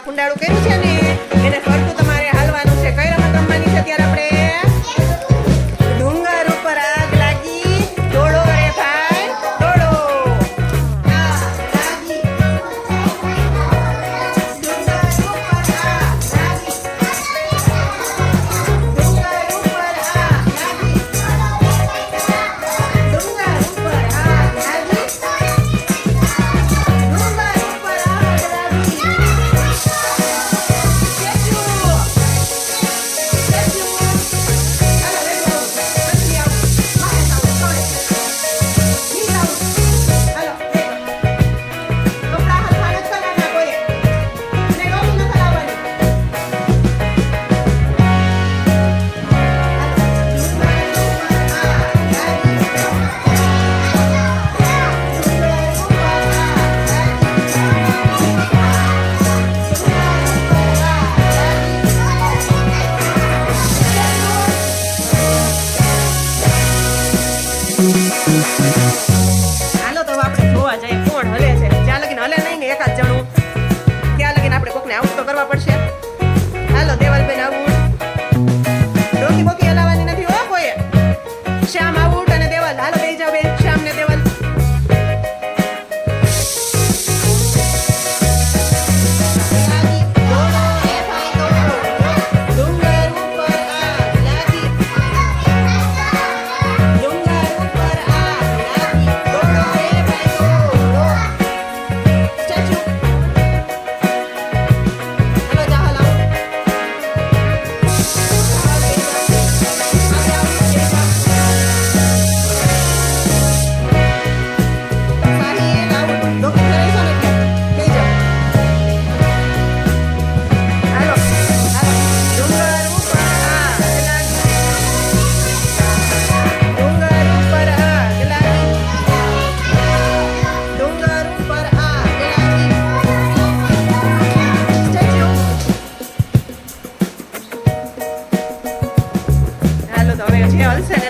કુંડાળું કર્યું છે ને એને ફરતું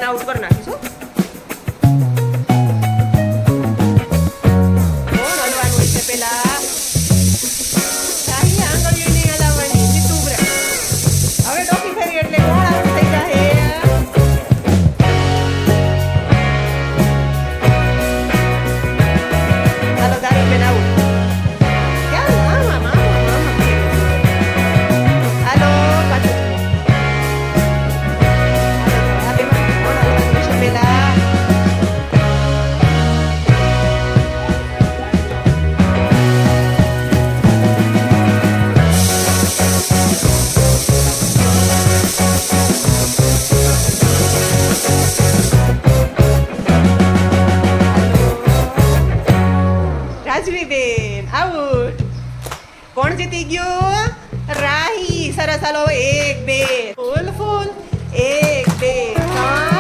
ચેનલ ઉપર રાજવીબેન આઉટ. કોણ જીતી ગયું? રાહી. સરસ, હલો, એક, બે. ફૂલ ફૂલ. એક, બે, ત્રણ.